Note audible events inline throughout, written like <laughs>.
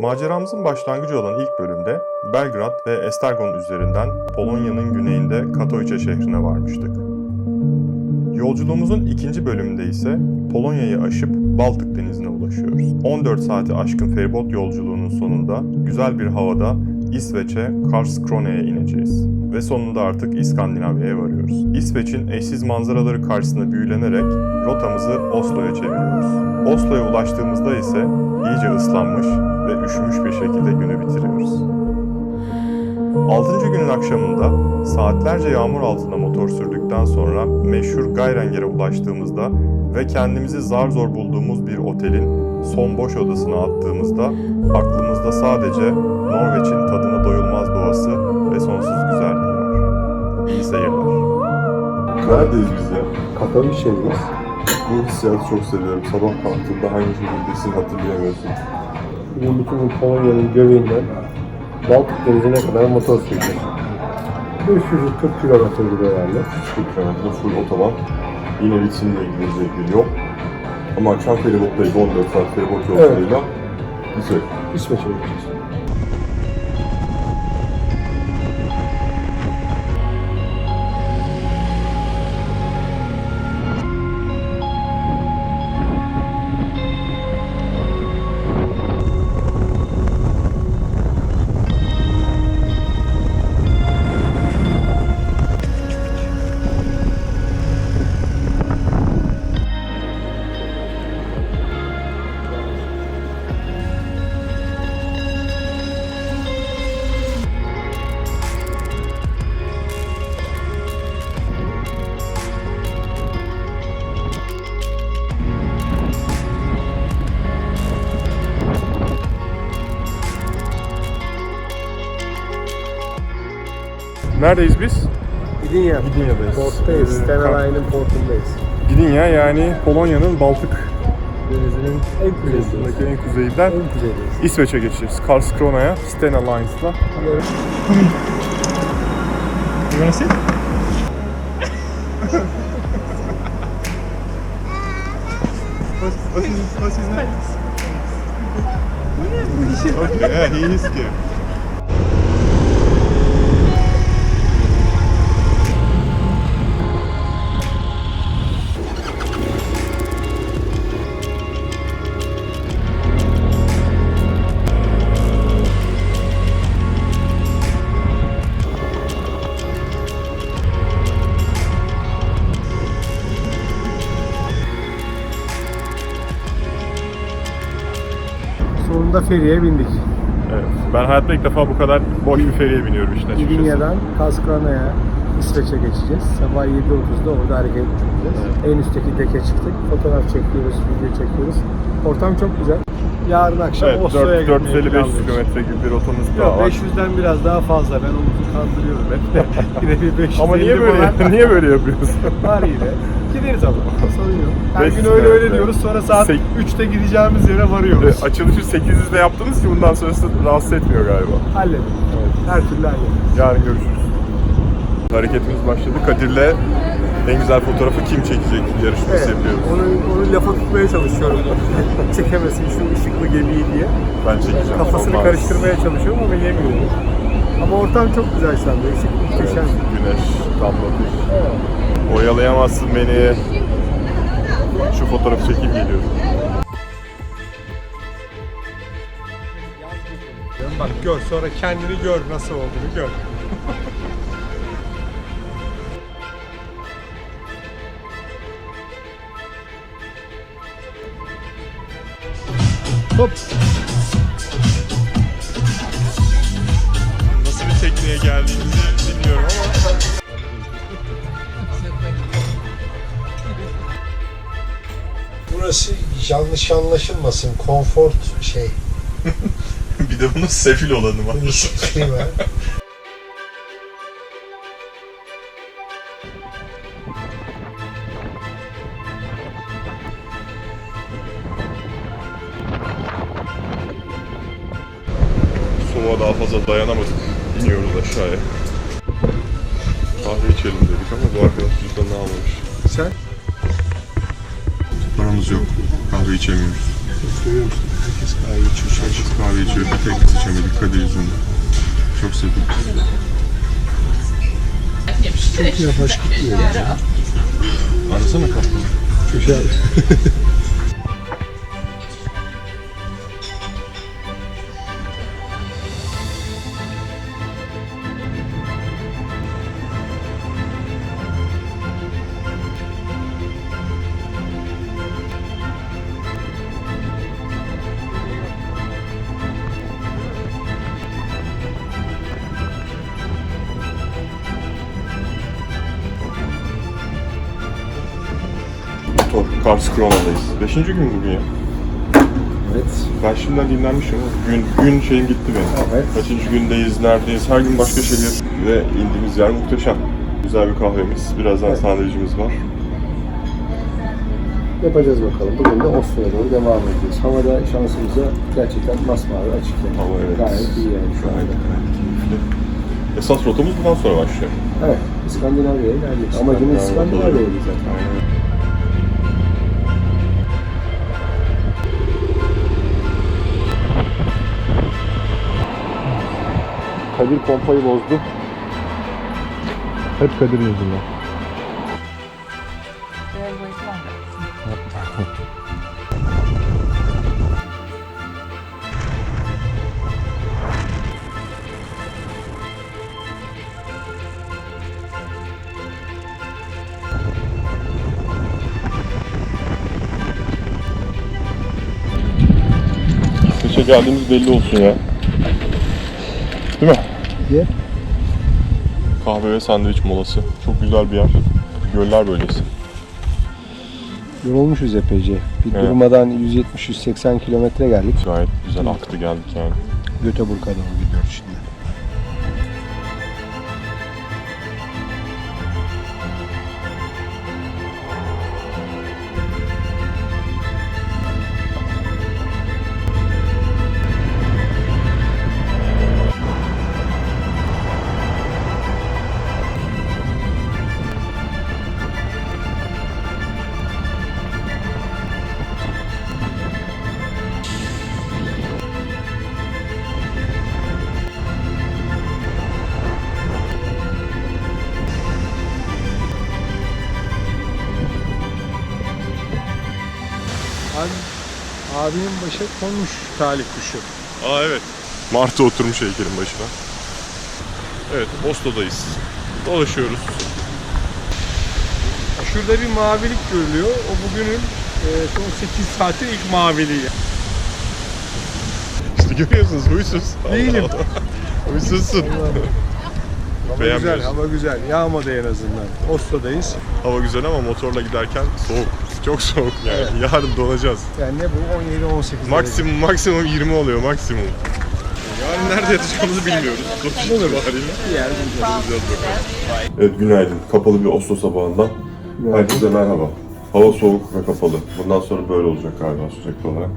Maceramızın başlangıcı olan ilk bölümde Belgrad ve Estergon üzerinden Polonya'nın güneyinde Katowice şehrine varmıştık. Yolculuğumuzun ikinci bölümünde ise Polonya'yı aşıp Baltık Denizi'ne ulaşıyoruz. 14 saati aşkın feribot yolculuğunun sonunda güzel bir havada İsveç'e Karlskrone'ye ineceğiz. Ve sonunda artık İskandinavya'ya varıyoruz. İsveç'in eşsiz manzaraları karşısında büyülenerek rotamızı Oslo'ya çeviriyoruz. Oslo'ya ulaştığımızda ise iyice ıslanmış ve üşümüş bir şekilde günü bitiriyoruz. 6. günün akşamında saatlerce yağmur altında motor sürdükten sonra meşhur Gayrenger'e ulaştığımızda ve kendimizi zar zor bulduğumuz bir otelin son boş odasına attığımızda aklımızda sadece Norveç'in tadına doyulmaz doğası ve sonsuz güzelliği var. İyi seyirler. Neredeyiz biz ya? Katowice'deyiz. Bu hissiyatı çok seviyorum. Sabah kalktığında hangi şehirdesin hatırlayamıyorsun. Bugün bütün gün Polonya'nın göbeğinden Baltık Denizi'ne kadar motor süreceğiz. 540 kilometre gidiyor yani. 40 kilometre full otoban. Yine bitimle gidilecek bir yol. Ama akşam feribottayız 14 saat feribot yolculuğuyla. Güzel. İsveç'e gideceğiz. Neredeyiz biz? Gdynia. Gdynia'dayız. Porttayız. Ee, Stena Line'ın portundayız. Gdynia yani Polonya'nın Baltık Denizinin en kıyısındaki en kuzeyinden En kuzeydeyiz. İsveç'e geçeceğiz. Karlskrona'ya Stena Lines'la. Yarın You wanna sit? What's, what's, his, what's his name? okay, yeah, he is scared. Feriye bindik. Evet. Ben hayatta ilk defa bu kadar boş bir feriye biniyorum işte açıkçası. Gdynia'dan Karlskrona'ya İsveç'e geçeceğiz. Sabah 7.30'da orada hareket edeceğiz. En üstteki deke çıktık. Fotoğraf çekiyoruz, video çekiyoruz. Ortam çok güzel. Yarın akşam Evet, Oslo'ya 4, gitmeyi 450-500 planlıyoruz. kilometre gibi bir rotamız daha var. 500'den biraz daha fazla. Ben onu kandırıyorum hep de. <laughs> yine bir 500 Ama niye böyle niye böyle yapıyorsun? Var yine. Gideriz ama. Sorun yok. Her 500 gün öyle öyle diyoruz. Sonra saat Sek- 3'te gideceğimiz yere varıyoruz. E, Açılışı 800'de yaptınız ki bundan sonrası rahatsız etmiyor galiba. Halledin. Her türlü halledin. Yarın görüşürüz. Hareketimiz başladı. Kadir'le en güzel fotoğrafı kim çekecek yarışması yapıyoruz. Onu, onu lafa tutmaya çalışıyorum. <laughs> Çekemesin şu ışıklı gemiyi diye. Ben çekeceğim. Kafasını Olmaz. karıştırmaya çalışıyorum ama yemiyor. Ama ortam çok güzel şu anda. Işık muhteşem. Güneş tam batış. Oyalayamazsın beni. Şu fotoğrafı çekeyim geliyorum. Bak gör sonra kendini gör nasıl olduğunu gör. Hop. Tekneye geldiğimizi bilmiyorum ama Burası yanlış anlaşılmasın. Konfort şey. <laughs> bir de bunun sefil olanı var. Şey var. Soğuğa daha fazla dayanamadık. İniyoruz aşağıya. Kahve içelim dedik ama bu arkadaş cüzdanını almamış. Sen? Paramız yok. Kahve içemiyoruz. Görüyor musun? Herkes kahve içiyor. Herkes kahve içiyor. Bir tek biz içemedik Kadir yüzünden. Çok sevdim. Çok yavaş gidiyor. Arasana kapıyı. Güzel. <laughs> Motor. Kars Krona'dayız. Beşinci gün bugün ya. Evet. Ben şimdiden dinlenmişim. Gün, gün şeyim gitti benim. Evet. Kaçıncı gündeyiz, neredeyiz? Her gün başka şehir ve indiğimiz yer muhteşem. Güzel bir kahvemiz, birazdan Evet. sandviçimiz var. Yapacağız bakalım. Bugün de Oslo'ya doğru devam ediyoruz. Havada şansımıza gerçekten masmavi açık yani. Hava evet. Gayet iyi yani şu anda. gayet keyifli. Esas rotamız bundan sonra başlıyor. Evet. İskandinavya'ya geldik. Amacımız İskandinavya'ydı zaten. Aynen. Kadir pompayı bozdu. Hep Kadir yüzünden. İsveç'e geldiğimiz belli olsun ya. Değil mi? Ye. Kahve ve sandviç molası. Çok güzel bir yer. Göller bölgesi. Yorulmuşuz epeyce. Bir Evet. durmadan 170-180 kilometre geldik. Gayet güzel aktı geldik yani. Göteborg'a doğru gidiyoruz şimdi. Abinin başa konmuş talih kuşu. Aa evet. Martı oturmuş heykelin başına. Evet, Oslo'dayız. Dolaşıyoruz. Şurada bir mavilik görülüyor. O bugünün e, son 8 saatin ilk maviliği. İşte görüyorsunuz huysuz. Değilim. Huysuzsun. Hava güzel, hava güzel. Yağmadı en azından. Oslo'dayız. Hava güzel ama motorla giderken soğuk. Çok soğuk yani. Yarın donacağız. Yani ne bu 17-18 derece. Maksimum maksimum 20 oluyor maksimum. Yarın nerede yatacağımızı bilmiyoruz. Bir yer bulacağız. Evet günaydın. Kapalı bir Oslo sabahından. Herkese merhaba. Hava soğuk ve kapalı. Bundan sonra böyle olacak galiba sürekli olarak.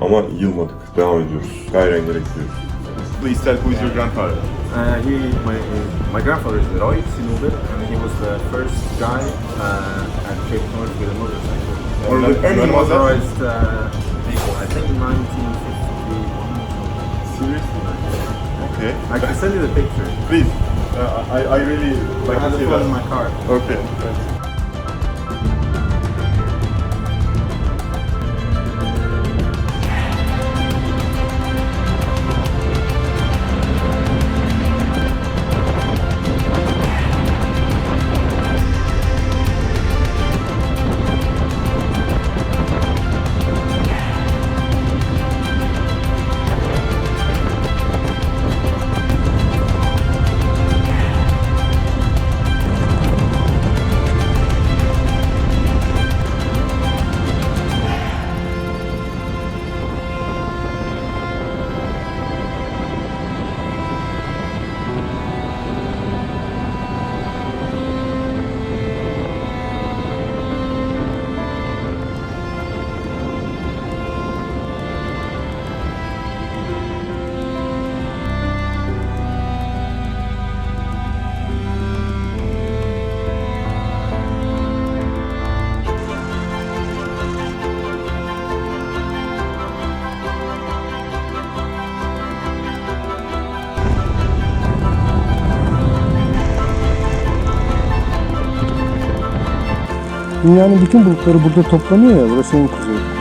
Ama yılmadık. Devam ediyoruz. Gayrengerek gidiyoruz. Please tell who is your grandfather? Uh, he, my, my grandfather is Roy Sinuber, and he was the first guy uh, Cape with a motorcycle. Or with any that? motorized uh, vehicle. I think 1951. Seriously? Okay. I can send you the picture. Please. Uh, I, I really I like have to the see phone in my car. Okay. Dünyanın bütün bulutları burada toplanıyor ya. Burası en kuzeyi.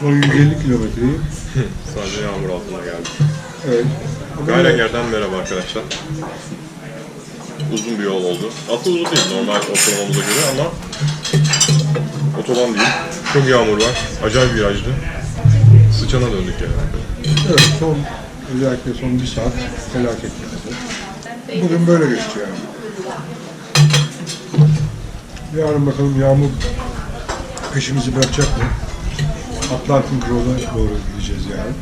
Son 150 kilometreyi <laughs> Sadece yağmur altında geldik. evet. Gayrenger'den merhaba arkadaşlar. Uzun bir yol oldu. Aslında uzun değil normal otobanımıza göre ama otoban değil. Çok yağmur var. Acayip virajlı. Sıçana döndük yani. Evet son özellikle son bir saat felaket geldi. Bugün böyle geçti yani. Yarın bakalım yağmur peşimizi bırakacak mı? Atlantik Road'a doğru gideceğiz yarın.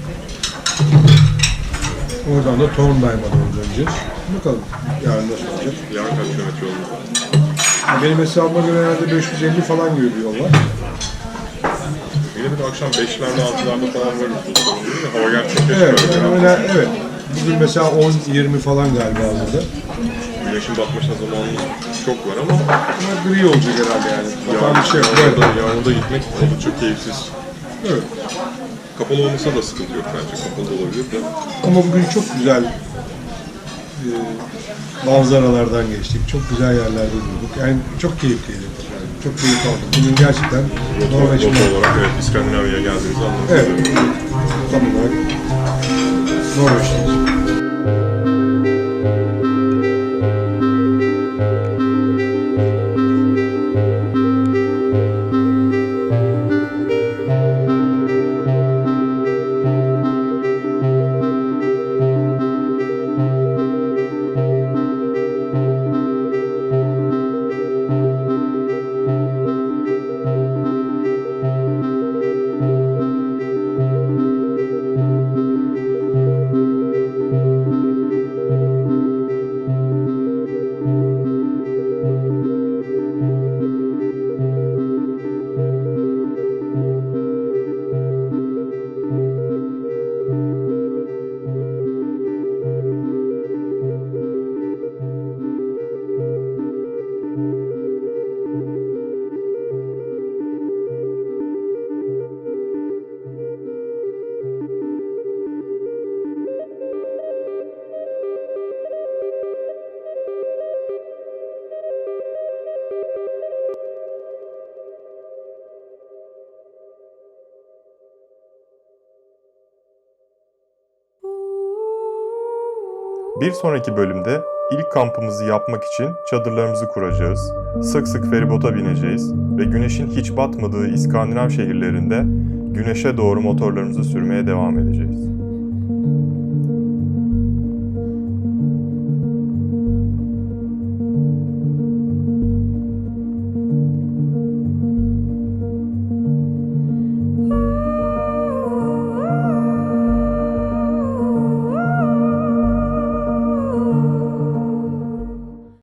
Oradan da Tornheim'a doğru döneceğiz. Bakalım yarın nasıl olacak. Yarın kaç kilometre yolumuz var? Benim hesabıma göre herhalde 550 falan gibi bir yol var. Yine bir de akşam 5'lerde 6'larda falan varız. Hava gerçekten Evet, böyle yani öyle, evet. Bugün mesela 10-20 falan galiba burada. Güneşin batmasına zamanımız çok var ama Ama gri olacak herhalde yani. Bakan bir şey yok. yağmurda, Evet. yağmurda gitmek oldukça keyifsiz. Evet. Kapalı olmasa da sıkıntı yok bence. Kapalı da olabilir de. Ama bugün çok güzel e, manzaralardan geçtik. Çok güzel yerlerde durduk. Yani çok keyifliydi. Yani çok keyif aldım. Bugün gerçekten Norveç'in Rota olarak evet İskandinavya'ya geldiğimizi anlamak Evet. tam olarak Norveç'teyiz. Bir sonraki bölümde ilk kampımızı yapmak için çadırlarımızı kuracağız. Sık sık feribota bineceğiz ve güneşin hiç batmadığı İskandinav şehirlerinde güneşe doğru motorlarımızı sürmeye devam edeceğiz.